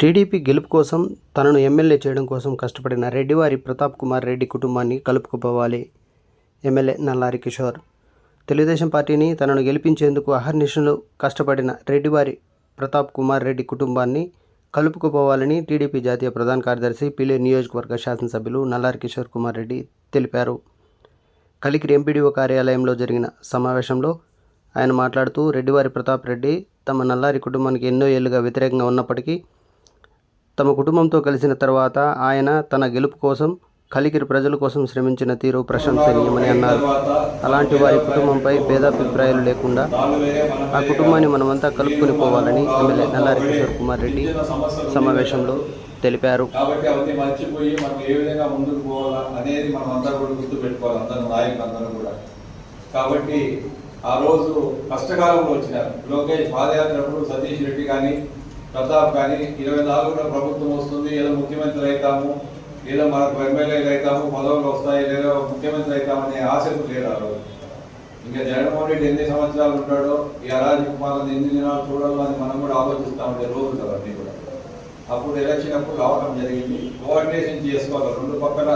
TDP గెలుపు కోసం తనను ఎమ్మెల్యే చేయడం కోసం కష్టపడిన రెడ్డివారి ప్రతాప్ కుమార్ రెడ్డి కుటుంబాన్ని కలుపుకుపోవాలి. ఎమ్మెల్యే నల్లారి కిషోర్. తెలుగుదేశం పార్టీని తనను గెలిపించేందుకు అహర్నిశలు కష్టపడిన రెడ్డివారి ప్రతాప్ కుమార్ రెడ్డి కుటుంబాన్ని కలుపుకుపోవాలని టీడీపీ జాతీయ ప్రధాన కార్యదర్శి పిలే నియోజకవర్గ శాసనసభ్యులు నల్లారి కిషోర్ కుమార్ రెడ్డి తెలిపారు. కలికిరి ఎంపీడీఓ కార్యాలయంలో జరిగిన సమావేశంలో ఆయన మాట్లాడుతూ రెడ్డివారి ప్రతాప్ రెడ్డి తమ నల్లారి కుటుంబానికి ఎన్నో ఏళ్ళుగా వ్యతిరేకంగా ఉన్నప్పటికీ తమ కుటుంబంతో కలిసిన తర్వాత ఆయన తన గెలుపు కోసం కలికిరి ప్రజల కోసం శ్రమించిన తీరు ప్రశంసనీయమని అన్నారు. అలాంటి వారి కుటుంబంపై భేదాభిప్రాయాలు లేకుండా ఆ కుటుంబాన్ని మనమంతా కలుపుకొని పోవాలని ఎమ్మెల్యే నల్లారి కిషోర్ కుమార్ రెడ్డి సమావేశంలో తెలిపారు. కాబట్టి అవన్నీ మర్చిపోయి మనం ఏ విధంగా ముందుకు పోవాలా అనేది మనం అందరూ కూడా గుర్తు అందరూ నాయకులు కూడా. కాబట్టి ఆ రోజు కష్టకాలంలో వచ్చినారు. లోకేష్ పాదయాత్ర సతీష్ రెడ్డి కానీ ప్రతాప్ కానీ ఇరవై నాలుగులో ప్రభుత్వం వస్తుంది ఏదో ముఖ్యమంత్రి అవుతాము ఏదో మనకు ఎమ్మెల్యేలు అవుతాము పదవులు వస్తాయి లేదా ముఖ్యమంత్రి అవుతామనే ఆశకు లేదు ఆ రోజు. ఇంకా జగన్మోహన్ రెడ్డి ఎన్ని సంవత్సరాలు ఉంటాడో ఈ అరాజక పాలన ఎన్ని దినాలు చూడాలో అని మనం కూడా ఆలోచిస్తాం ఉండే రోజులు అవన్నీ కూడా. అప్పుడు ఎలక్షన్ అప్పుడు రావడం జరిగింది. కోఆర్డినేషన్ చేసుకోవాలి రెండు పక్కన